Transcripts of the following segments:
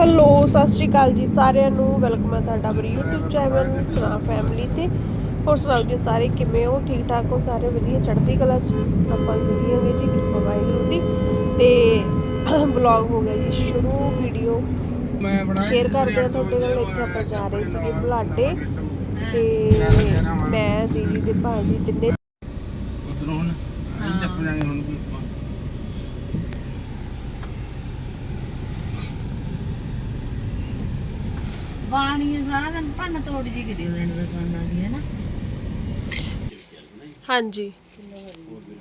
Hello, ਸਤਿ ਸ਼੍ਰੀ ਅਕਾਲ ਜੀ ਸਾਰਿਆਂ ਨੂੰ। ਵੈਲਕਮ ਹੈ ਤੁਹਾਡਾ ਮੇਰੇ YouTube ਚੈਨਲ ਸਨਾ ਫੈਮਿਲੀ ਤੇ। ਹੋਰ ਸੁਣਾਓ ਜੀ ਸਾਰੇ ਕਿਵੇਂ ਹੋ? ਠੀਕ ਠਾਕ ਹੋ ਸਾਰੇ? ਵਧੀਆ ਚੜ੍ਹਦੀ ਕਲਾ ਚ? ਆਪਾਂ ਵੀ ਵਧੀਆ ਹੋਗੇ ਜੀ, ਕਿਰਪਾ ਵਾਹਿਗੁਰੂ ਦੀ। ਤੇ ਬਲੌਗ ਹੋ ਗਿਆ ਜੀ ਸ਼ੁਰੂ ਵੀਡੀਓ ਮੈਂ ਬਣਾਇਆ ਸ਼ੇਅਰ ਕਰਦੇ ਆ ਤੁਹਾਡੇ ਨਾਲ। ਇੱਥੇ ਆਪਾਂ ਜਾ ਰਹੇ ਸੀਗੇ ਬੁਲਾਡੇ ਤੇ ਮੈਂ, ਦੀਦੀ ਦੇ ਭਾਜੀ, ਤਿੰਨੇ ਉਧਰੋਂ ਹੁਣ, ਅਸੀਂ ਟੱਪ ਜਾਣੇ ਹੁਣ ਵੀ ਆਪਾਂ। ਬਾਣੀ ਸਾਰਾ ਦਿਨ ਭੰਨ ਤੋੜ ਜੀ ਕਰੀ ਹੋਏ ਨੇ ਦੁਕਾਨਾਂ ਦੀ ਹੈ ਨਾ ਹਾਂਜੀ।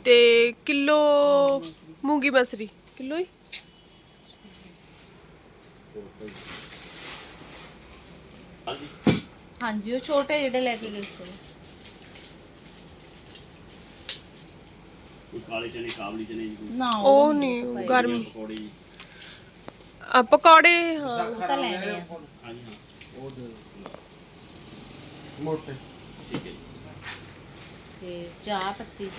ਤੇ ਕਿਲੋ ਮੂੰਗੀ ਮਸਰੀ ਕਿਲੋ ਹੀ? ਹਾਂਜੀ ਉਹ ਛੋਟੇ ਜਿਹੜੇ ਲੈ ਕੇ ਗਏ ਸੀ। ਕੋਈ ਕਾਲੇ ਚਨੇ ਕਾਬਲੀ ਚਨੇ ਜੀ ਕੋਈ? ਨਾ ਉਹ ਨਹੀਂ ਗਰਮ ਪਕੌੜੇ ਜੀ। ਆ ਪਕੌੜੇ ਹਾਂ। ਉਹ ਤਾਂ ਲੈਣੇ ਆ। ਹਾਂਜੀ ਹਾਂ। ਉਹ ਦੇ ਮੋਟੇ। ਠੀਕ ਹੈ ਜੀ। ਤੇ ਚਾਹ ਪੱਤੀ।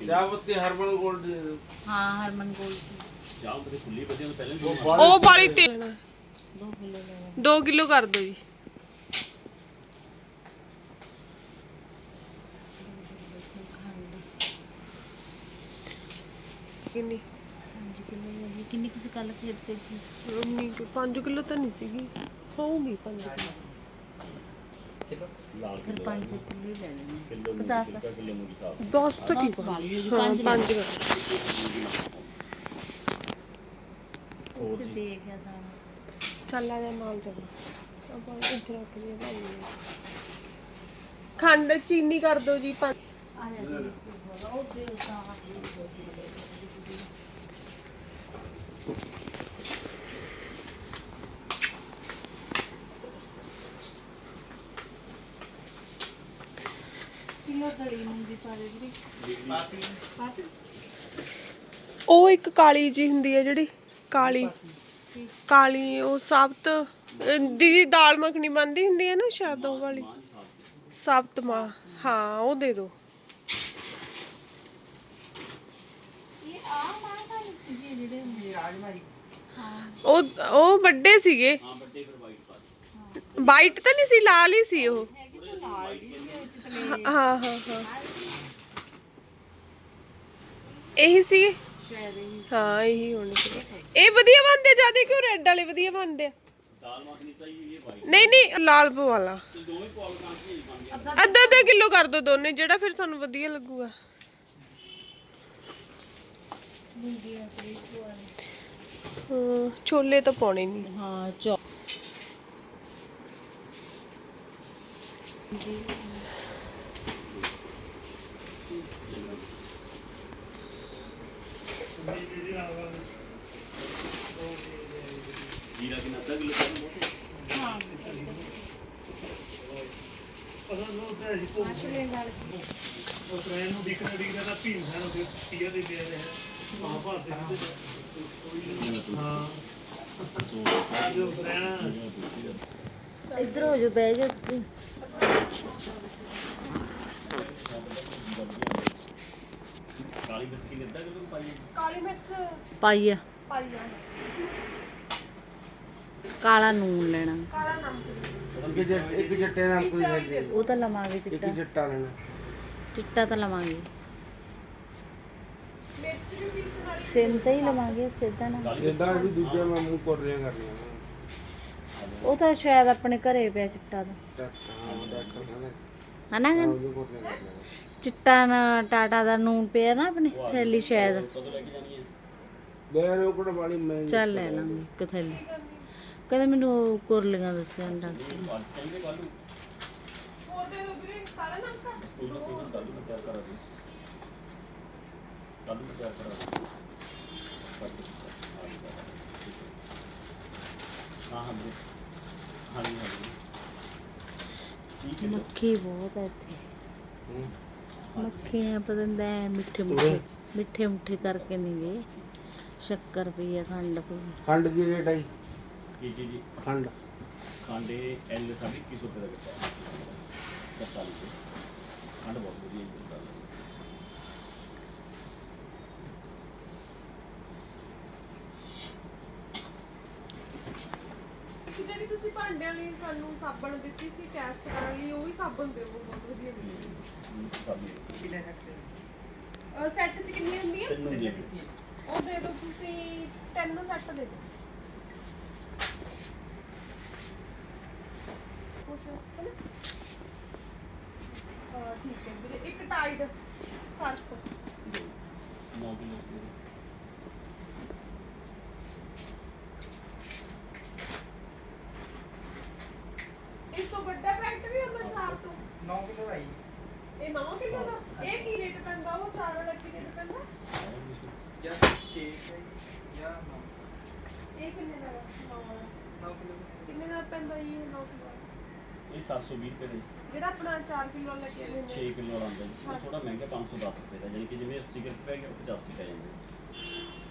ਚਾਹ ਪੱਤੀ ਹਰਬਲ ਗੋਲਡ ਦੇ। ਦਿਓ। ਹਾਂ ਹਰਮਨ ਗੋਲ ਜੀ। ਚਾਹ ਤੇ ਖੁੱਲੀ ਬੱਦਿਆਂ ਤੋਂ ਪਹਿਲਾਂ ਉਹ ਵੀ ਬਾਹਲੇ ਉਹ ਵਾਲੀ ਤੇ ਦੋ ਕਿਲੋ ਲੈਣੇ। 2 ਕਿਲੋ ਕਰ ਦਿਓ ਜੀ। ਕਿੰਨੀ? ਪੰਜ ਕਿਲੋ ਲੈਣੀ ਕਿੰਨੀ ਕਿਸੇ ਕੱਲ ਖਰੀਦਤੇ ਜੀ? ਉਨੀ 5 ਕਿਲੋ ਤਾਂ ਨਹੀਂ ਸੀਗੀ। ਹੋਊਗੀ 5 ਕਿਲੋ ਲਾਲ ਫਿਰ ਪੰਜ ਕਿਲੋ ਹੀ ਲੈ ਲੈਣੇ ਕਿਲੋ ਕਿ ਦਸ ਕਿਲੋ ਮੂੰਗੀ ਸਾਫ਼ ਬਸ ਤਾਂ ਕੀ ਦਸ ਵਾਲੀ ਹੋ ਜੀ ਹਾਂ ਪੰਜ 5 ਲੈ ਉੱਥੇ ਦੇ ਗਿਆ ਦਾਣਾ ਚੱਲ ਆ ਜਾ ਨਾਲ ਚੱਲ ਆਪਾਂ ਇੱਥੇ ਰੱਖ ਲਈਏ ਭਾਈ ਖੰਡ ਚੀਨੀ ਕਰ ਦਿਓ ਜੀ ਪੰਜ ਆ ਜਾ ਜੀ ਉਹ ਦੇ ਤਾਂ ਕਿਲੋ ਦਲੀ ਮੂੰਗੀ ਪਾ ਦੇ ਜੀ ਪਾਤੀ ਉਹ ਇੱਕ ਕਾਲੀ ਜੀ ਹੁੰਦੀ ਹੈ ਜਿਹੜੀ ਕਾਲੀ। ਕਾਲੀ ਉਹ ਸਾਬਤ ਅਹ ਦੀਦੀ ਦਾਲ ਮੱਖਣੀ ਬਣਦੀ ਹੁੰਦੀ ਹੈ ਨਾ ਸ਼ਾਇਦ ਉਹ ਵਾਲੀ। ਸਾਬਤ ਮਾਂ ਹਾਂ ਉਹ ਦੇ ਦਿਓ ਇਹ ਆ ਮਾਂ ਦਾ ਸੀ ਜਿਹੜੇ ਹੁੰਦੇ ਰਾਜਮਾਈ ਹਾਂ। ਉਹ ਉਹ ਵੱਡੇ ਸੀਗੇ। ਹਾਂ ਵੱਡੇ ਫਿਰ ਵਾਈਟ ਪਾ ਦਿਓ। ਵਾਈਟ ਤਾਂ ਨਹੀਂ ਸੀ ਲਾਲ ਹੀ ਸੀ ਉਹ। ਹਾਂ ਹਾਂ ਹਾਂ। ਇਹੀ ਸੀ? ਹਾਂ ਇਹੀ ਹੋਣੇ ਸੀ। ਇਹ ਵਧੀਆ ਬਣਦੇ ਜ਼ਿਆਦਾ ਕਿਉਂ ਰੈੱਡ ਵਾਲੇ ਵਧੀਆ ਬਣਦੇ ਆ? ਨਹੀਂ ਨਹੀਂ ਲਾਲ ਵਾਲਾ। ਤੇ ਦੋਵੇਂ ਪੌਲ ਕਾਂ ਕੇ ਜੀ ਬਣ ਗਿਆ ਅੱਧਾ ਅੱਧਾ ਕਿਲੋ ਕਰ ਦਿਓ ਦੋਨੇ ਜਿਹੜਾ ਫਿਰ ਸਾਨੂੰ ਵਧੀਆ ਲੱਗੂਗਾ। ਛੋਲੇ ਤਾਂ ਪਾਉਣੇ ਨਹੀਂ ਹਾਂ ਚੋ ਜੀਰਾ ਕਿੰਨਾ ਅੱਧਾ ਕਿਲੋ ਪਾਉਣਾ ਮੋਟੇ ਹਾਂ। ਮਾਸ਼ਲੇ ਨਾਲ ਇੱਧਰ ਹੋ ਜਾ ਬਹਿ ਜਾ ਤੁਸੀਂ ਕਾਲੀ ਮਿਰਚ ਅੱਧਾ ਕਿਲੋ ਪਾਈਏ ਕਾਲੀ ਮਿਰਚ ਪਾਈਆ ਪਾਈਆ ਕਾਲਾ ਨੂਨ ਲੈਣਾ। ਕਾਲਾ ਨਮਕ। ਇੱਕ ਜੱਟ ਇੱਕ ਜੱਟੇ ਨਾਲ ਕੋਈ ਲੈ ਲਈ ਉਹ ਤਾਂ ਲਵਾਂਗੇ ਇੱਕ ਚਿੱਟਾ ਜੱਟਾ ਲੈਣਾ। ਚਿੱਟਾ ਤਾਂ ਲਵਾਂਗੇ। ਮਿਰਚ ਵੀ ਪੀਸ ਵਾਲੀ ਸਿੰਦਾ ਹੀ ਲਵਾਂਗੇ ਸਿੱਧਾ ਨਾ। ਇਹਦਾ ਵੀ ਦੂਜਾ ਮੈਂ ਮੂੰਹ ਕੋਟ ਰਿਆ ਕਰਨੀ ਉਹ ਤਾਂ ਸ਼ਾਇਦ ਆਪਣੇ ਘਰੇ ਪਿਆ ਚਿੱਟਾ ਦਾ। ਹਾਂ ਡਾਕਟਰ ਕਹਿੰਦਾ ਹਨਾ ਗਾ? ਉਹਨੂੰ ਕੋਟ ਰਿਆ ਕਰਨੀ ਚਿੱਟਾ ਨਾ ਟਾਟਾ ਦਾ ਨੂਨ ਪਿਆ ਨਾ ਆਪਣੇ ਥੈਲੀ ਸ਼ਾਇਦ। ਲੈ ਕੇ ਜਾਣੀ ਹੈ ਲੈ ਰੋਕੜ ਵਾਲੀ ਮੈਂ ਚੱਲ ਲੈ ਲਾਂਗੇ ਇੱਕ ਥੈਲੀ। ਕਹਿੰਦਾ ਮੈਨੂੰ ਕੁਰਲੀਆਂ ਦੱਸਿਆ ਡਾਕਟਰ ਨੇ। ਮੱਖੀ ਬਹੁਤ ਹੈ ਇੱਥੇ। ਹੂੰ। ਮੱਖੀਆਂ ਪਤੰਦ ਐ ਮਿੱਠੇ ਮੁੱਠੇ ਮਿੱਠੇ ਮੁੱਠੇ ਕਰਕੇ ਨਹੀਂ ਗਏ ਸ਼ੱਕਰ ਪਈ ਆ ਖੰਡ ਪਈ। ਖੰਡ ਦੀ ਰੇਟ ਆਈ ਕੀ ਚੀਜ਼ ਜੀ? ਖੰਡ। ਕਾਂਡੇ ਐਲ ਸਾਢੇ 21 ਰੁਪਏ ਦਾ ਕਿੱਤਾ 47 ਰੁਪਏ। ਖੰਡ ਬਹੁਤ ਵਧੀਆ ਜੀ ਜਿਹੜੀ ਤੁਸੀਂ ਭਾਂਡਿਆਂ ਲਈ ਸਾਨੂੰ ਸਾਬਣ ਦਿੱਤੀ ਸੀ ਟੈਸਟ ਕਰਨ ਲਈ ਉਹ ਵੀ ਸਾਬਣ ਦਿਓ ਬਹੁਤ ਵਧੀਆ ਮਿਲੀ ਸੈੱਟ ਚ ਕਿੰਨੀ ਹੁੰਦੀ ਹੈ ਤਿੰਨ ਹੁੰਦੀਆਂ। ਉਹ ਦੇ ਦਿਓ ਤੁਸੀਂ ਤਿੰਨ ਸੈੱਟ ਦੇ ਦਿਓ। ਕੁਛ ਹੈ ਨਾ? ਅਹ ਠੀਕ ਹੈ ਵੀਰੇ ਇੱਕ ਟਾਈਡ ਸਰਫ। 9 ਕਿਲੋ ਇਸ ਤੋਂ ਵੱਡਾ ਪੈਕਟ ਵੀ ਹੁੰਦਾ ਚਾਰ ਤੋਂ 9 ਕਿਲੋ ਆਈ ਇਹ 9 ਕਿਲੋ ਦਾ? ਇਹ ਕੀ ਰੇਟ ਪੈਂਦਾ? ਉਹ ਚਾਰ ਵਾਲਾ ਕੀ ਰੇਟ ਪੈਂਦਾ? ਜਾਂ 6 ਜਾਂ ਇਹ ਕਿੰਨੇ ਦਾ? 9 9 ਕਿਲੋ। ਕਿੰਨੇ ਦਾ ਪੈਂਦਾ ਜੀ ਇਹ 9 ਕਿਲੋ? ਇਹ 720 ਰੁਪਏ ਦਾ। ਜਿਹੜਾ ਆਪਣਾ 4 ਕਿਲੋ ਲੱਗੇ ਨੇ। 6 ਕਿਲੋ ਆਉਂਦਾ ਜੀ। ਥੋੜਾ ਮਹਿੰਗਾ 510 ਰੁਪਏ ਦਾ ਯਾਨੀ ਕਿ ਜਿਵੇਂ 80 ਰੁਪਏ ਉਹ 85 ਪੈ ਜਾਂਦਾ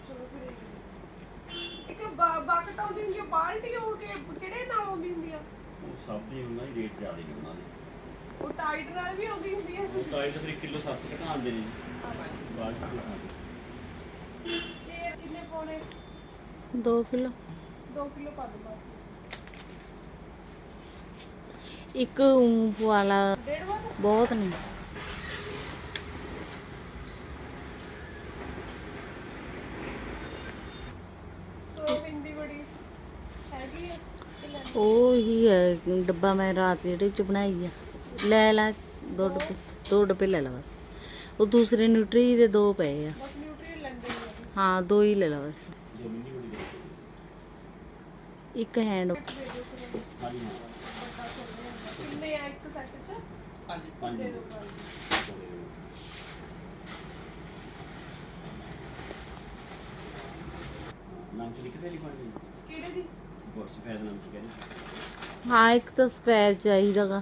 ਚਲੋ ਫਿਰ ਇੱਕ ਬਾਕਟ ਆਉਂਦੀ ਹੁੰਦੀ ਆ ਬਾਲਟੀ ਉਹ ਕਿ ਕਿਹੜੇ ਨਾਲ ਆਉਂਦੀ ਹੁੰਦੀ ਆ ਉਹ ਸਭ ਦੀ ਉਹਨਾਂ ਦੀ ਰੇਟ ਜ਼ਿਆਦਾ ਨੇ ਉਹਨਾਂ ਦੇ। ਉਹ ਟਾਈਡ ਨਾਲ ਵੀ ਆਉਂਦੀ ਹੁੰਦੀ ਆ ਉਹ ਕਾਇਦ ਫਿਰ 1 ਕਿਲੋ 7 ਘਟਾਉਂਦੇ ਨੇ ਜੀ। ਬਾਅਦ ਚ ਘਟਾਉਂਦੇ ਤੇ ਕਿੰਨੇ ਪਾਉਣੇ 2 ਕਿਲੋ। 2 ਕਿਲੋ ਪਾ ਦੋ ਬਸ। ਇੱਕ ਊਂ ਵਾਲਾ ਡੇਢ ਵਾਟ ਬਹੁਤ ਨਹੀਂ? ਉਹ ਹੀ ਹੈ ਡੱਬਾ ਮੈਂ ਰਾਤ ਜਿਹੜੇ ਚ ਬਣਾਈ ਆ। ਲੈ ਲੈ ਦੋ ਡੱਬੇ ਦੋ ਡੱਬੇ ਲੈ ਲੈ ਬਸ। ਉਹ ਦੂਸਰੇ ਨਿਊਟਰੀ ਦੇ ਦੋ ਪਏ ਆ। ਹੀ ਦੋ ਹੀ ਲੈ ਲੈ ਬਸ। ਇੱਕ ਹੈਂਡ ਹਾਂ। ਕਿੰਨੇ ਆ ਇੱਕ ਸੈੱਟ ਚ? ਪੰਜ ਪੰਜ ਦੇ ਕਿਲੋ ਦਿਓ ਪੰਜ। ਨਾਮ ਤੇ ਲਿਖਦੇ ਲਈ ਪਾਣੀ ਕਿਹੜੇ ਦੀ? ਬਸ ਫੈਜ਼ ਨਾਮ ਕੀ ਕਹਿੰਦੇ ਹਾਂ ਇੱਕ ਤਾਂ ਸਪੈਰ ਚਾਹੀਦਾਗਾ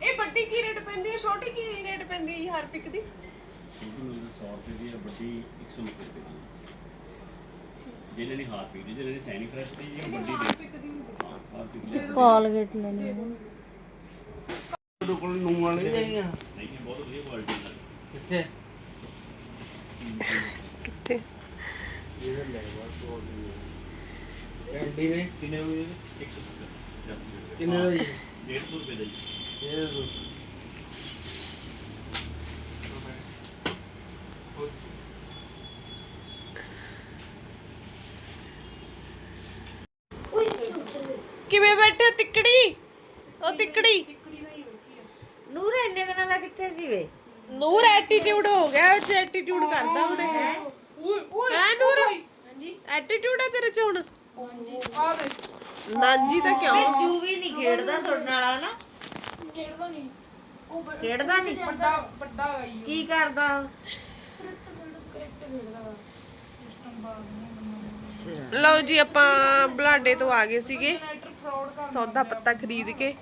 ਇਹ ਵੱਡੀ ਕੀ ਰੇਟ ਪੈਂਦੀ ਹੈ? ਛੋਟੀ ਕੀ ਰੇਟ ਪੈਂਦੀ ਹੈ ਜੀ ਹਾਰਪਿਕ ਦੀ? ਛੋਟੀ ਮਿਲਦੀ 100 ਰੁਪਏ ਦੀ ਹੈ ਵੱਡੀ 190 ਰੁਪਏ ਦੀ ਜਿਹਨੇ ਨੇ ਹਾਰ ਪੀ ਦੀ ਜਿਹਨੇ ਨੇ ਸੈਨੀ ਫਰੈਸ਼ ਦੀ ਜਾਂ ਵੱਡੀ ਦੇ? ਹਾਂ। ਹਾਰ ਪੀ ਦੀ। ਨਹੀਂ ਕੋਲਗੇਟ ਲੈਣੀ ਹੈ। ਕੋਲ ਨੂੰ ਵਾਲੇ। ਨਹੀਂ ਆ ਇਹ ਬਹੁਤ ਵਧੀਆ ਕੁਆਲਿਟੀ ਦਾ ਕਿੱਥੇ? ਕਿੱਥੇ? ਇਹ ਲੈ ਬਸ ਉਹ ਕੈਂਡੀ ਨੇ ਕਿੰਨੇ ਹੋਏ? 170 ਰੁਪਏ ਕਿੰਨੇ ਦਾ ਜੀ 150 ਰੁਪਏ ਦਾ ਜੀ ਕਿਵੇਂ ਬੈਠੇ ਤਿੱਕੜੀ? ਉਹ ਤਿੱਕੜੀ? ਨੂਰ ਇੰਨੇ ਦਿਨਾਂ ਦਾ ਕਿੱਥੇ ਸੀ ਵੇ? ਨੂਰ ਐਟੀਟਿਊਡ ਹੋ ਗਿਆ ਉਹ ਚ ਐਟੀਟਿਊਡ ਕਰਦਾ ਹੁਣ ਇਹ। ਹੈ। ਨੂਰ? ਹਾਂਜੀ। ਐਟੀਟਿਊਡ ਹੈ ਤੇਰੇ ਚ ਹੁਣ? ਨਾਂਜੀ ਤਾਂ ਕਿਉਂ? ਜੂ ਵੀ ਨਹੀਂ ਖੇਡਦਾ ਤੁਹਾਡੇ ਨਾਲ ਨਾ ਖੇਡਦਾ ਨਹੀਂ। ਖੇਡਦਾ ਨਹੀਂ ਵੱਡਾ ਵੱਡਾ ਕੀ ਕਰਦਾ? ਉਹ? ਲਓ ਜੀ ਆਪਾਂ ਬਲਾਡੇ ਤੋਂ ਆ ਗਏ ਸੀਗੇ। ਸੌਦਾ ਪੱਤਾ ਖਰੀਦ ਕੇ।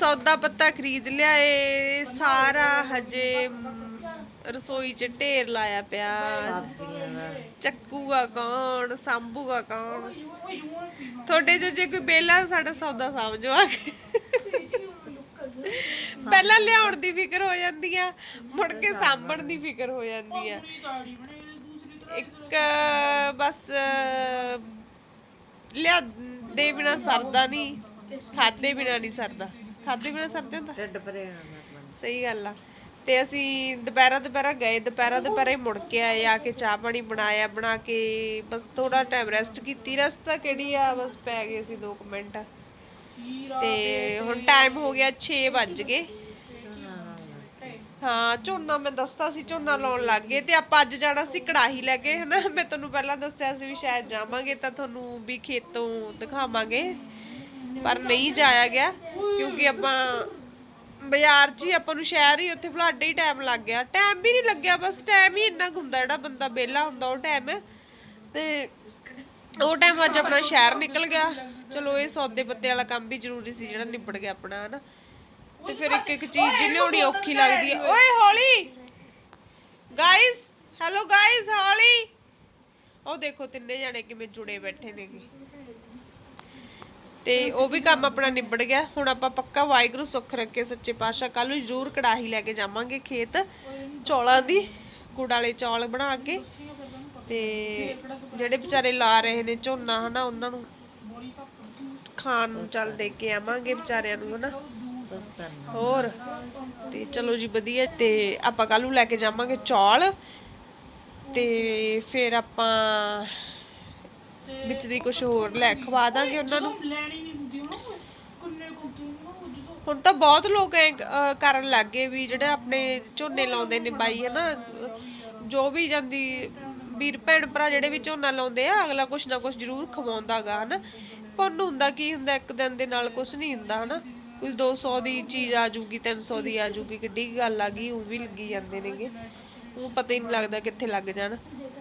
ਸੌਦਾ ਪੱਤਾ ਖਰੀਦ ਲਿਆਏ। ਸਾਰਾ ਹਜੇ ਮ, ਰਸੋਈ 'ਚ ਢੇਰ ਲਾਇਆ ਪਿਆ। ਸਬਜ਼ੀਆਂ ਦਾ। ਚੱਕੂਗਾ ਕੌਣ ਸਾਂਭੂਗਾ ਕੌਣ? ਤੁਹਾਡੇ ਜੋ ਜੇ ਕੋਈ ਬੇਲਾ ਸਾਡਾ ਸੌਦਾ ਸਮਝੋ ਆ ਕੇ। ਪਹਿਲਾਂ ਲਿਆਉਣ ਦੀ ਫਿਕਰ ਹੋ ਜਾਂਦੀ ਆ ਮੁੜ ਕੇ ਸਾਂਭਣ ਦੀ ਫਿਕਰ ਹੋ ਜਾਂਦੀ ਆ। ਇੱਕ ਬਸ ਲਿਆ ਦੇ ਬਿਨਾ ਸਰਦਾ ਨਹੀਂ। ਖਾਦੇ ਬਿਨਾ ਨਹੀਂ ਸਰਦਾ। ਖਾਦੇ ਬਿਨਾ ਸਰ ਜਾਂਦਾ। ਢਿੱਡ ਭਰੇ ਸਹੀ ਗੱਲ ਆ। ਤੇ ਅਸੀਂ ਦੁਪਹਿਰਾ ਦੁਪਹਿਰਾ ਗਏ, ਦੁਪਹਿਰਾ ਦੁਪਹਿਰੇ ਮੁੜ ਕੇ ਆਏ, ਆ ਕੇ ਚਾਹ ਪਾਣੀ ਬਣਾਇਆ, ਬਣਾ ਕੇ ਬਸ ਥੋੜਾ ਟਾਈਮ ਰੈਸਟ ਕੀਤੀ। ਰੈਸਟ ਤਾਂ ਕਿਹੜੀ ਆ, ਬਸ ਪੈ ਗਏ ਸੀ 2 ਮਿੰਟ। ਤੇ ਹੁਣ ਟਾਈਮ ਹੋ ਗਿਆ 6 ਵੱਜ ਗਏ। ਹਾਂ, ਝੋਨਾ ਮੈਂ ਦੱਸਤਾ ਸੀ, ਝੋਨਾ ਲਾਉਣ ਲੱਗ ਗਏ ਤੇ ਆਪਾਂ ਅੱਜ ਜਾਣਾ ਸੀ ਕੜਾਹੀ ਲੈ ਕੇ, ਹਨਾ? ਮੈਂ ਤੁਹਾਨੂੰ ਪਹਿਲਾਂ ਦੱਸਿਆ ਸੀ ਵੀ ਸ਼ਾਇਦ ਜਾਵਾਂਗੇ ਤਾਂ ਤੁਹਾਨੂੰ ਵੀ ਖੇਤੋਂ ਦਿਖਾਵਾਂਗੇ। ਪਰ ਨਹੀਂ ਜਾਇਆ ਗਿਆ, ਕਿਉਂਕਿ ਆਪਾਂ ਬਾਜ਼ਾਰ 'ਚ ਹੀ ਆਪਾਂ ਨੂੰ ਸ਼ਹਿਰ ਹੀ ਉੱਥੇ ਬਲਾਡੇ ਹੀ ਟਾਈਮ ਲੱਗ ਗਿਆ। ਟਾਈਮ ਵੀ ਨਹੀਂ ਲੱਗਿਆ, ਬਸ ਟਾਈਮ ਹੀ ਇੰਨਾ ਕੁ ਹੁੰਦਾ ਜਿਹੜਾ ਬੰਦਾ ਵਿਹਲਾ ਹੁੰਦਾ ਉਹ ਟਾਈਮ ਤੇ ਉਹ ਟਾਈਮ ਅੱਜ ਆਪਣਾ ਸ਼ਹਿਰ ਨਿਕਲ ਗਿਆ। ਚਲੋ, ਇਹ ਸੌਦੇ ਪੱਤੇ ਵਾਲਾ ਕੰਮ ਵੀ ਜ਼ਰੂਰੀ ਸੀ ਜਿਹੜਾ ਨਿਬੜ ਗਿਆ ਆਪਣਾ, ਹਨਾ। ਤੇ ਫਿਰ ਇੱਕ ਇੱਕ ਚੀਜ਼ ਜੀ ਲਿਆਉਣੀ ਔਖੀ ਲੱਗਦੀ ਹੈ। ਓਏ, ਹੌਲੀ! ਗਾਇਸ ਹੈਲੋ ਗਾਇਸ ਹੌਲੀ! ਉਹ ਦੇਖੋ, ਤਿੰਨੇ ਜਣੇ ਕਿਵੇਂ ਜੁੜੇ ਬੈਠੇ ਨੇਗੇ। ਤੇ ਉਹ ਵੀ ਕੰਮ ਆਪਣਾ ਨਿਬੜ ਗਿਆ। ਹੁਣ ਆਪਾਂ ਪੱਕਾ ਵਾਹਿਗੁਰੂ ਸੁੱਖ ਰੱਖੇ, ਸੱਚੇ ਪਾਤਸ਼ਾਹ। ਕੱਲ ਨੂੰ ਜ਼ਰੂਰ ਕੜਾਹੀ ਲੈ ਕੇ ਜਾਵਾਂਗੇ ਖੇਤ। ਚੌਲਾਂ ਦੀ, ਗੁੜ ਵਾਲੇ ਚੌਲ ਬਣਾ ਕੇ। ਤੇ ਜਿਹੜੇ ਵਿਚਾਰੇ ਲਾ ਰਹੇ ਨੇ ਝੋਨਾ, ਹਨਾ, ਉਹਨਾਂ ਨੂੰ ਖਾਣ ਨੂੰ ਚੱਲ ਦੇ ਕੇ ਆਵਾਂਗੇ ਵਿਚਾਰਿਆਂ ਨੂੰ, ਹਨਾ। ਹੋਰ, ਤੇ ਚਲੋ ਜੀ ਵਧੀਆ। ਤੇ ਆਪਾਂ ਕੱਲ ਨੂੰ ਲੈ ਕੇ ਜਾਵਾਂਗੇ ਚੌਲ। ਤੇ ਫਿਰ ਆਪਾਂ ਵਿੱਚ ਦੀ ਕੁਝ ਹੋਰ ਲੈ ਖਵਾ ਦਾਂਗੇ ਉਹਨਾਂ ਨੂੰ। ਲੈਣੀ ਨਹੀਂ ਹੁੰਦੀ ਉਹਨਾਂ ਕੋਲ। ਕੁੰਨੇ ਕੁੰਤੇ ਨਾ ਜਦੋਂ ਹੁਣ ਤਾਂ ਬਹੁਤ ਲੋਕ ਐ ਅਹ, ਕਰਨ ਲੱਗ ਗਏ ਵੀ ਜਿਹੜੇ ਆਪਣੇ ਝੋਨੇ ਲਾਉਂਦੇ ਨੇ ਬਾਈ ਹਨਾ? ਜੋ ਵੀ ਜਾਂਦੀ ਵੀਰ ਭੈਣ ਭਰਾ ਜਿਹੜੇ ਵੀ ਝੋਨਾ ਲਾਉਂਦੇ ਆ ਅਗਲਾ ਕੁਛ ਨਾ ਕੁਛ ਜ਼ਰੂਰ ਖਵਾਉਂਦਾਗਾ ਹਨਾ? ਪੁੰਨ ਹੁੰਦਾ ਕੀ ਹੁੰਦਾ ਇੱਕ ਦਿਨ ਦੇ ਨਾਲ ਕੁਛ ਨਹੀਂ ਹੁੰਦਾ ਹਨਾ? ਕੋਈ 200 ਦੀ ਚੀਜ਼ ਆ ਜੂਗੀ 300 ਦੀ ਆ ਜੂਗੀ ਕਿੱਡੀ ਗੱਲ ਆ ਗਈ, ਉਹ ਵੀ ਲੱਗੀ ਜਾਂਦੇ ਨੇਗੇ। ਉਹ ਪਤਾ ਹੀ ਨਹੀਂ ਲੱਗਦਾ ਕਿੱਥੇ ਲੱਗ ਜਾਣ।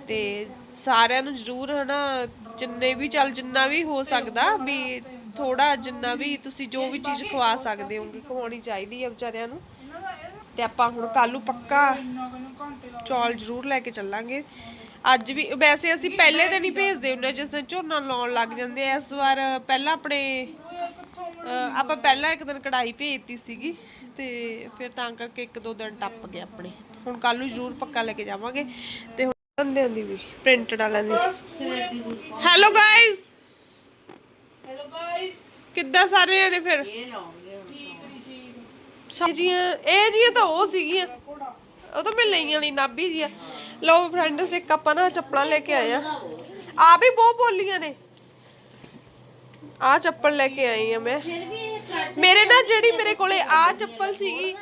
ਤੇ ਸਾਰਿਆਂ ਨੂੰ ਜ਼ਰੂਰ ਹਨਾ, ਜਿੰਨੇ ਵੀ, ਚੱਲ ਜਿੰਨਾ ਵੀ ਹੋ ਸਕਦਾ ਵੀ ਥੋੜਾ ਜਿੰਨਾ ਵੀ ਤੁਸੀਂ ਜੋ ਵੀ ਚੀਜ਼ ਖਵਾ ਸਕਦੇ ਹੋਗੇ, ਖਵਾਉਣੀ ਚਾਹੀਦੀ ਹੈ ਵਿਚਾਰਿਆਂ ਨੂੰ। ਤੇ ਆਪਾਂ ਹੁਣ ਕੱਲੂ ਪੱਕਾ ਚੌਲ ਜ਼ਰੂਰ ਲੈ ਕੇ ਚੱਲਾਂਗੇ। ਅੱਜ ਵੀ, ਵੈਸੇ ਅਸੀਂ ਪਹਿਲੇ ਦਿਨ ਹੀ ਭੇਜਦੇ ਹੁੰਦੇ ਜਿਸ ਦਿਨ ਝੋਨਾ ਲਾਉਣ ਲੱਗ ਜਾਂਦੇ ਆ, ਇਸ ਵਾਰ ਪਹਿਲਾਂ ਆਪਣੇ ਆਪਾਂ ਪਹਿਲਾਂ ਇੱਕ ਦਿਨ ਕਢਾਈ ਭੇਜਤੀ ਸੀਗੀ ਤੇ ਫਿਰ ਤਾਂ ਕਰਕੇ ਇੱਕ ਦੋ ਦਿਨ ਟੱਪ ਗਏ ਆਪਣੇ। ਹੁਣ ਕੱਲ ਨੂੰ ਜ਼ਰੂਰ ਪੱਕਾ ਲੈ ਕੇ ਜਾਵਾਂਗੇ ਤੇ ਹੁਣ ਦੀ ਵੀ ਪ੍ਰਿੰਟਡ ਵਾਲਿਆਂ ਦੀ ਹੈਲੋ ਗਾਇਸ ਹੈਲੋ ਗਾਇਸ ਕਿੱਦਾਂ ਸਾਰੇ ਜਣੇ ਫਿਰ? ਇਹ ਸਭ ਜੀਆਂ ਇਹ ਜੀਆਂ ਤਾਂ ਉਹ ਸੀਗੀਆਂ। ਉਹ ਤਾਂ ਮੈਂ ਲਈਆਂ ਨਹੀਂ ਨਾਭੀ ਜੀਆਂ। ਲਓ ਫਰੈਂਡਸ ਇੱਕ ਆਪਾਂ ਨਾ ਚੱਪਲਾਂ ਲੈ ਕੇ ਆਏ ਆ। ਆ ਵੀ ਬਹੁਤ ਬੋਲੀਆਂ ਨੇ। ਆ ਚੱਪਲ ਲੈ ਕੇ ਆਈ ਆ ਮੈਂ। ਮੇਰੇ ਨਾ ਜਿਹੜੀ ਮੇਰੇ ਕੋਲੇ ਆ ਚੱਪਲ ਸੀਗੀ,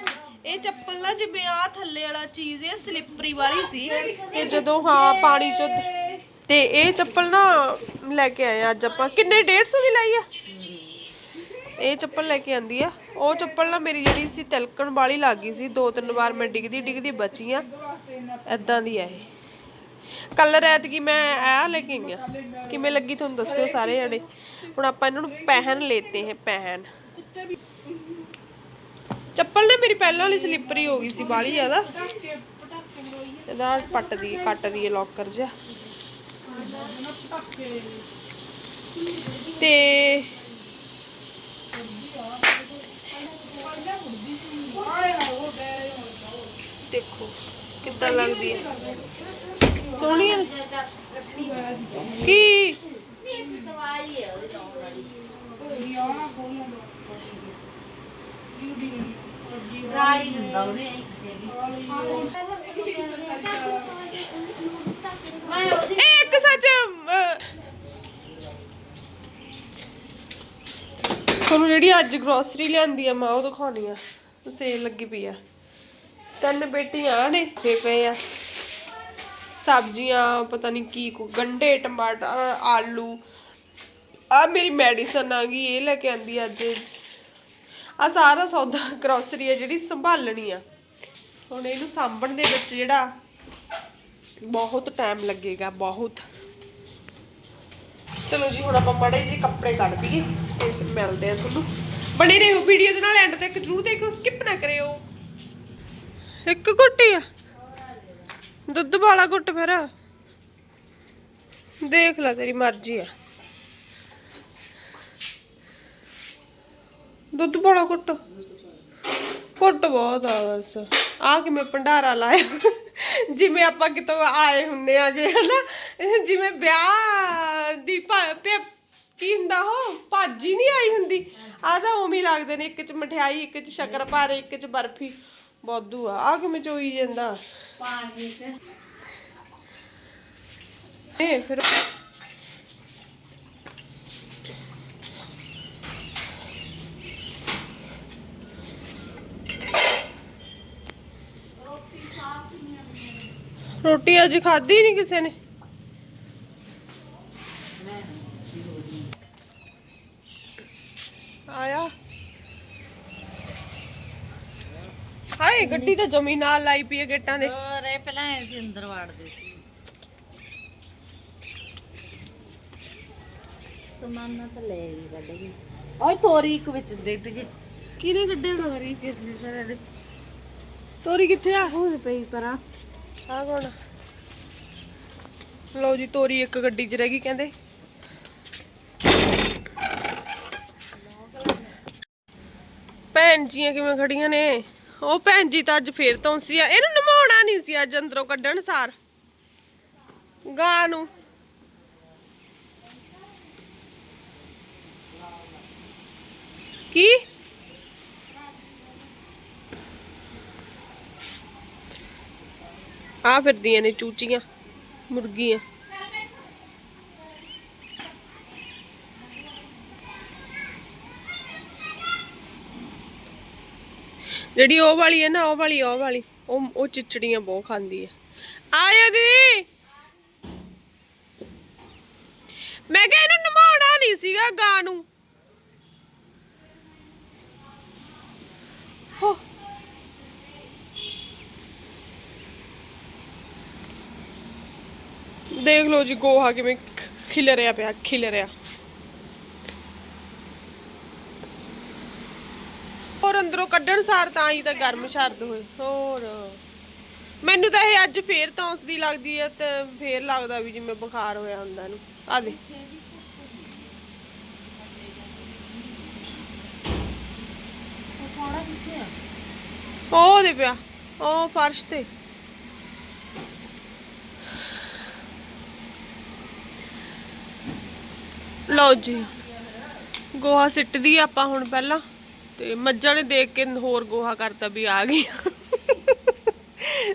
ਇਹ ਚੱਪਲ ਨਾ ਜਿਵੇਂ ਆ ਥੱਲੇ ਵਾਲਾ ਚੀਜ਼ ਇਹ ਸਲਿੱਪਰੀ ਵਾਲੀ ਸੀ, ਤੇ ਜਦੋਂ ਹਾਂ ਪਾਣੀ ਚ ਤੇ ਇਹ ਚੱਪਲ ਨਾ ਲੈ ਕੇ ਆਏ ਆ ਅੱਜ ਆਪਾਂ। ਕਿੰਨੇ 150 ਦੀ ਲਈ ਆ? ਇਹ ਚੱਪਲ ਲੈ ਕੇ ਆਂਦੀ ਆ। ਉਹ ਚੱਪਲ ਨਾ ਮੇਰੀ ਜਿਹੜੀ ਸੀ ਤਿਲਕਣ ਵਾਲੀ ਲੱਗ ਗਈ ਸੀ, ਦੋ ਤਿੰਨ ਵਾਰ ਮੈਂ ਡਿੱਗਦੀ ਡਿੱਗਦੀ ਬਚੀ ਆ। ਐਦਾਂ ਦੀ ਆ ਇਹ। ਕਲਰ ਐਤਕੀ ਮੈਂ ਆ ਲੈ ਕੇ ਆਈ ਆ। ਕਿਵੇਂ ਲੱਗੀ ਤੁਹਾਨੂੰ ਦੱਸਿਓ ਸਾਰੇ ਜਣੇ। ਹੁਣ ਆਪਾਂ ਇਹਨਾਂ ਨੂੰ ਪਹਿਨ ਲੈਤੇ ਹੈ, ਪਹਿਨ। ਚੱਪਲ ਨਾ ਮੇਰੀ ਪਹਿਲਾਂ ਵਾਲੀ ਸਲਿੱਪਰੀ ਹੋ ਗਈ ਸੀ ਬਾਲੀ ਜ਼ਿਆਦਾ। ਇਹਦਾ ਪੱਟ ਦੀ, ਕੱਟ ਦੀ ਲੋਕਰ ਜਿਹਾ। ਤੇ ਦੇਖੋ, ਕਿੱਦਾਂ ਲੱਗਦੀ ਹੈ। ਸੋਹਣੀ ਹੈ ਕੀ? ਰਾਈ ਦਿੰਦਾ ਉਹਨੇ ਐਂ ਇਹ ਇੱਕ ਸੱਚ ਅਹ, ਤੁਹਾਨੂੰ ਜਿਹੜੀ ਅੱਜ ਗਰੋਸਰੀ ਲਿਆਂਦੀ ਆ ਮੈਂ ਉਹ ਦਿਖਾਉਣੀ ਆ। ਸੇਲ ਲੱਗੀ ਪਈ ਆ। ਤਿੰਨ ਬੇਟੀਆਂ ਨੇ ਤੇ ਪਏ ਆ। ਸਬਜ਼ੀਆਂ, ਪਤਾ ਨਹੀਂ ਕੀ ਕੋ, ਗੰਡੇ, ਟਮਾਟਰ, ਆਲੂ। ਆ ਮੇਰੀ ਮੈਡੀਸਨ ਆ ਗਈ, ਇਹ ਲੈ ਕੇ ਆਂਦੀ ਅੱਜ। ਆ ਸਾਰਾ ਸੌਦਾ ਗਰੋਸਰੀ ਆ ਜਿਹੜੀ ਸੰਭਾਲਣੀ ਆ। ਹੁਣ ਇਹਨੂੰ ਸਾਂਭਣ ਦੇ ਵਿੱਚ ਜਿਹੜਾ ਬਹੁਤ ਟਾਈਮ ਲੱਗੇਗਾ, ਬਹੁਤ। ਚਲੋ ਜੀ, ਹੁਣ ਆਪਾਂ ਮੜੇ ਜੀ ਕੱਪੜੇ ਕੱਢ ਦਈਏ ਤੇ ਫਿਰ ਮਿਲਦੇ ਆ ਤੁਹਾਨੂੰ। ਬਣੇ ਰਹੋ ਵੀਡੀਓ ਦੇ ਨਾਲ ਐਂਡ ਤੱਕ ਜਰੂਰ ਦੇਖਿਓ ਸਕਿਪ ਨਾ ਕਰਿਓ। ਇੱਕ ਘੁੱਟੀ ਆ। ਦੁੱਧ ਵਾਲਾ ਘੁੱਟ ਫਿਰ। ਦੇਖ ਲੈ ਤੇਰੀ ਮਰਜ਼ੀ ਆ। ਦੁੱਧ ਵਾਲਾ ਘੁੱਟ। ਘੁੱਟ ਬਹੁਤ ਆ ਬਸ। ਆ ਕਿਵੇਂ ਭੰਡਾਰਾ ਲਾਇਆ? ਜਿਵੇਂ ਆਪਾਂ ਕਿਤੋਂ ਆਏ ਹੁੰਨੇ ਆਗੇ, ਹਨਾ? ਜਿਵੇਂ ਵਿਆਹ ਦੀ ਕੀ ਹੁੰਦਾ ਉਹ? ਭਾਜੀ ਨਹੀਂ ਆਈ ਹੁੰਦੀ? ਆ ਤਾਂ ਉਵੇਂ ਲੱਗਦੇ ਨੇ, ਇੱਕ ਚ ਮਠਿਆਈ, ਇੱਕ ਚ ਸ਼ੱਕਰਪਾਰੇ ਇੱਕ ਚ ਬਰਫੀ। ਬੋਦੂ ਆ ਆ ਕਿਵੇਂ ਚੋਈ ਜਾਂਦਾ ਪਾਣੀ ਤੇ ਇਹ ਫਿਰ ਰੋਟੀ ਅੱਜ ਖਾਧੀ ਨਹੀਂ ਕਿਸੇ ਨੇ ਆਇਆ ਹਾਏ ਗੱਡੀ ਤਾਂ ਜਮੀ ਨਾਲ ਲਾਈ ਪਈ ਹੈ ਗੇਟਾਂ ਦੇ। ਹੋਰ ਇਹ ਪਹਿਲਾਂ ਐਂ ਸੀ ਅੰਦਰ ਵਾੜਦੇ ਸੀ। ਸਮਾਨਾ ਤਾਂ ਲੈ ਗਈ ਕੱਢ ਗਈ। ਓਏ ਤੋਰੀ ਇੱਕ ਵਿੱਚ ਡਿੱਗ ਗਈ। ਕਿਹਨੇ ਕੱਢਿਆ ਤੋਰੀ ਕਿਰਨੀ ਸਾਰੇ ਤੋਰੀ ਕਿੱਥੇ ਆ? ਉਹ ਪਈ ਪਰਾਂ। ਆ ਕੌਣ? ਲਓ ਜੀ ਤੋਰੀ ਇੱਕ ਗੱਡੀ 'ਚ ਰਹਿ ਗਈ ਕਹਿੰਦੇ। ਭੈਣ ਜੀਆਂ ਕਿਵੇਂ ਖੜੀਆਂ ਨੇ? ਉਹ ਭੈਣ ਜੀ ਤਾਂ ਅੱਜ ਫੇਰ ਤੋਂ ਸੀ ਇਹਨੂੰ ਨਮਾਉਣਾ ਨਹੀਂ ਸੀ ਅੱਜ ਅੰਦਰੋਂ ਕੱਢਣ ਸਾਰ। ਗਾਂ ਨੂੰ। ਕੀ? ਆ ਫਿਰਦੀਆਂ ਨੇ ਚੂਚੀਆਂ, ਮੁਰਗੀਆਂ। ਜਿਹੜੀ ਉਹ ਵਾਲੀ ਹੈ ਨਾ, ਉਹ ਵਾਲੀ ਉਹ ਵਾਲੀ, ਉਹ ਉਹ ਚਿਚੜੀਆਂ ਬਹੁਤ ਖਾਂਦੀ ਹੈ। ਆਇਆ ਦੀਦੀ। ਮੈਂ ਕਿਹਾ ਇਹਨੂੰ ਨਮਾਉਣਾ ਨਹੀਂ ਸੀਗਾ ਗਾਂ ਨੂੰ। ਹੋ। ਦੇਖ ਲਓ ਜੀ, ਗੋਹਾ ਕਿਵੇਂ ਖਿਲ ਰਿਹਾ ਪਿਆ ਖਿਲ ਰਿਹਾ ਅੰਦਰੋਂ ਕੱਢਣ ਸਾਰ ਤਾਂ ਹੀ ਤਾਂ ਗਰਮ ਸ਼ਰਦ ਹੋਏ, ਹੋਰ। ਮੈਨੂੰ ਤਾਂ ਇਹ ਅੱਜ ਫੇਰ ਤੌਂਸਦੀ ਲੱਗਦੀ ਹੈ ਤੇ ਫੇਰ ਲੱਗਦਾ ਵੀ ਜਿਵੇਂ ਬੁਖਾਰ ਹੋਇਆ ਹੁੰਦਾ ਇਹਨੂੰ। ਆ ਦੇ ਉਹ ਉਹਦੇ ਪਿਆ, ਉਹ ਫਰਸ਼ ਤੇ। ਲਓ ਜੀ, ਗੋਹਾ ਸਿੱਟਦੀ ਆ ਆਪਾਂ ਹੁਣ ਪਹਿਲਾਂ। ਤੇ ਮੱਝਾਂ ਨੇ ਦੇਖ ਕੇ ਹੋਰ ਗੋਹਾ ਕਰਤਾ ਵੀ ਆ ਗਈ।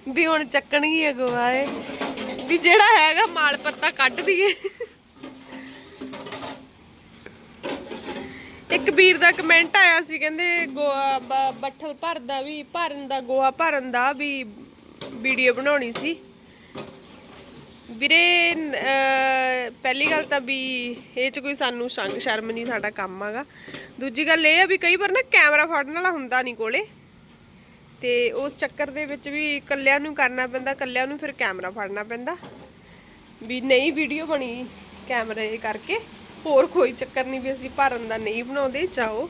ਵੀ ਹੁਣ ਚੱਕਣਗੀ ਆ ਗੋਹਾ ਇਹ। ਵੀ ਜਿਹੜਾ ਹੈਗਾ ਮਾਲ ਪੱਤਾ ਕੱਢ ਦਈਏ। ਇੱਕ ਵੀਰ ਦਾ ਕਮੈਂਟ ਆਇਆ ਸੀ, ਕਹਿੰਦੇ ਗੋਹਾ ਬੱਠਲ ਭਰਦਾ ਵੀ, ਭਰਨ ਦਾ, ਗੋਹਾ ਭਰਨ ਦਾ ਵੀ ਵੀਡੀਓ ਬਣਾਉਣੀ ਸੀ। ਵੀਰੇ ਪਹਿਲੀ ਗੱਲ ਤਾਂ ਵੀ ਇਹ ਚ ਕੋਈ ਸਾਨੂੰ ਸੰਗ ਸ਼ਰਮ ਨਹੀਂ ਸਾਡਾ ਕੰਮ ਹੈਗਾ। ਦੂਜੀ ਗੱਲ ਇਹ ਆ ਵੀ ਕਈ ਵਾਰ ਨਾ ਕੈਮਰਾ ਫੜਨ ਵਾਲਾ ਹੁੰਦਾ ਨਹੀਂ ਕੋਲੇ। ਤੇ ਉਸ ਚੱਕਰ ਦੇ ਵਿੱਚ ਵੀ ਇਕੱਲਿਆਂ ਨੂੰ ਕਰਨਾ ਪੈਂਦਾ, ਇਕੱਲਿਆਂ ਨੂੰ ਫਿਰ ਕੈਮਰਾ ਫੜਨਾ ਪੈਂਦਾ। ਵੀ ਨਹੀਂ ਵੀਡੀਓ ਬਣੀ ਕੈਮਰੇ ਕਰਕੇ, ਹੋਰ ਕੋਈ ਚੱਕਰ ਨਹੀਂ ਵੀ ਅਸੀਂ ਭਰਨ ਦਾ ਨਹੀਂ ਬਣਾਉਂਦੇ ਚਾਹੋ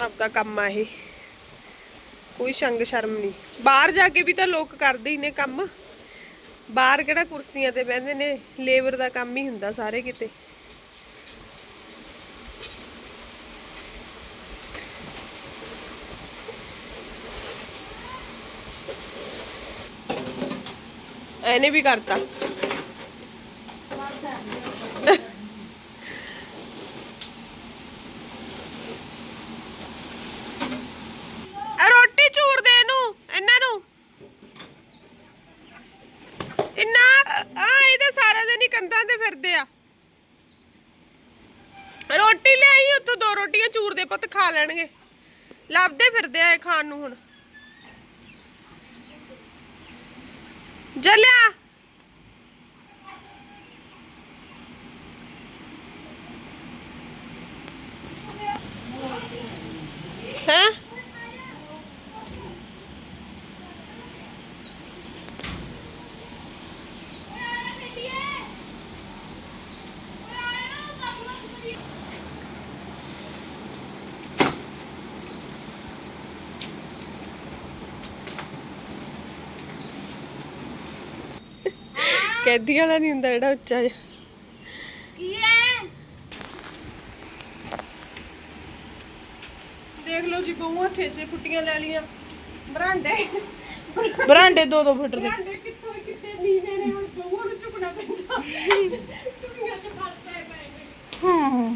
ਆਪਦਾ ਕੰਮ ਆ ਇਹ। ਕੋਈ ਸੰਗ ਸ਼ਰਮ ਨਹੀਂ ਬਾਹਰ ਜਾ ਕੇ ਵੀ ਤਾਂ ਲੋਕ ਕਰਦੇ ਹੀ ਨੇ ਕੰਮ। ਬਾਹਰ ਕਿਹੜਾ ਕੁਰਸੀਆਂ ਤੇ ਬਹਿੰਦੇ ਨੇ? ਲੇਬਰ ਦਾ ਕੰਮ ਹੀ ਹੁੰਦਾ ਸਾਰੇ ਕਿਤੇ। ਇਹਨੇ ਵੀ ਕਰਤਾ ਆ ਰੋਟੀ ਚੂਰ ਦੇ ਇਹਨੂੰ ਇਹਨਾਂ ਨੂੰ ਇੰਨਾ ਆ ਇਹਦੇ ਸਾਰਾ ਦਿਨ ਹੀ ਕੰਧਾਂ ਤੇ ਫਿਰਦੇ ਆ ਰੋਟੀ ਲਿਆਈ ਉੱਥੋਂ ਦੋ ਰੋਟੀਆਂ ਚੂਰ ਦੇ ਪੁੱਤ ਲੱਭਦੇ ਫਿਰਦੇ ਆ ਇਹ ਖਾਣ ਨੂੰ ਹੁਣ। ਜਲਿਆ ਹੈ ਕੈਦੀ ਵਾਲਾ ਨਹੀਂ ਹੁੰਦਾ ਜਿਹੜਾ ਉੱਚਾ ਜਿਹਾ। ਕੀ ਹੈ? ਦੇਖ ਲਓ ਜੀ ਬਹੂਆਂ ਛੇ ਛੇ ਫੁੱਟੀਆਂ ਲੈ ਲੀਆਂ ਬਰਾਂਡੇ। ਬਰਾਂਡੇ ਦੋ ਦੋ ਫੁੱਟ ਦੇ। ਬਰਾਂਡੇ ਕਿੱਥੋਂ ਕਿੱਥੇ ਨੀਵੇਂ ਨੇ? ਹੁਣ ਬਹੂਆਂ ਨੂੰ ਪੈਂਦਾ। ਦੁਨੀਆ ਚ ਹਾਂ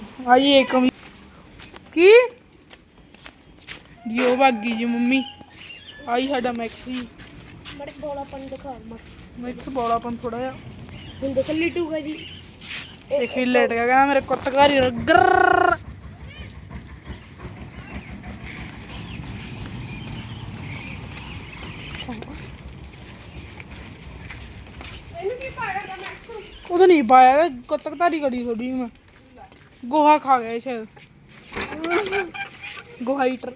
ਕੀ? ਦਿਓ ਬਾਗੀ ਜੀ ਮੰਮੀ। ਆਈ ਸਾਡਾ ਮੈਕਸ। ਦਿਖਾ ਮਤ ਮੈਕਸ ਬੋਲਾਪਨ ਥੋੜਾ ਜਿਹਾ। ਹੁਣ ਦੇਖ ਲਿਟੂਗਾ ਜੀ। ਇੱਕ ਹੀ ਲੇਟ ਗਿਆ ਕਹਿੰਦਾ ਮੇਰੇ ਕੁੱਤ ਘਰ ਹੀ ਗਰ ਉਹ ਤਾਂ ਨਹੀਂ ਪਾਇਆ ਕੁੱਤ ਘਾਰੀ ਗੜੀ ਥੋੜੀ ਮੈਂ। ਗੋਹਾ ਖਾ ਗਿਆ ਸ਼ਾਇਦ। ਗੋਹਾ ਹੀਟਰ।